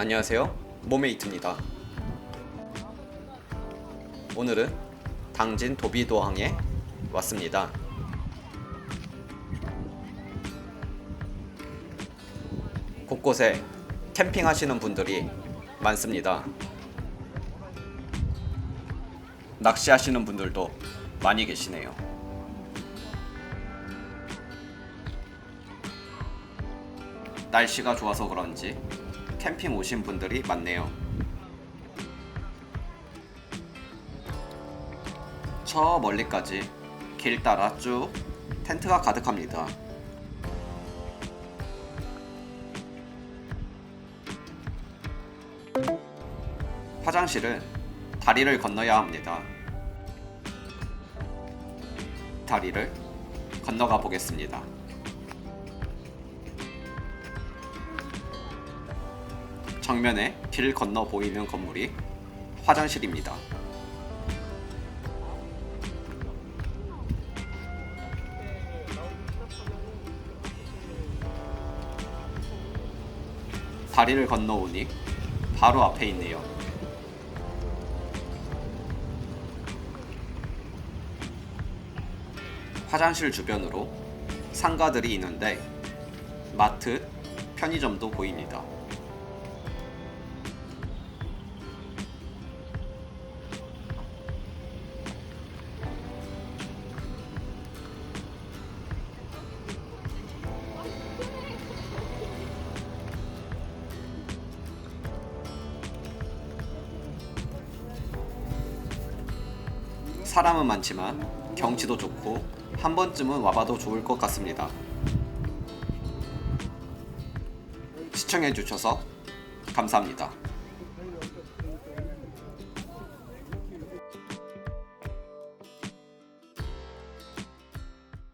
안녕하세요. 모메이트입니다. 오늘은 당진 도비도항에 왔습니다. 곳곳에 캠핑하시는 분들이 많습니다. 낚시하시는 분들도 많이 계시네요. 날씨가 좋아서 그런지 캠핑 오신 분들이 많네요. 저 멀리까지 길 따라 쭉 텐트가 가득합니다. 화장실은 다리를 건너야 합니다. 다리를 건너가 보겠습니다. 정면에 길 건너 보이는 건물이 화장실입니다. 다리를 건너오니 바로 앞에 있네요. 화장실 주변으로 상가들이 있는데 마트, 편의점도 보입니다. 사람은 많지만 경치도 좋고 한 번쯤은 와봐도 좋을 것 같습니다. 시청해 주셔서 감사합니다.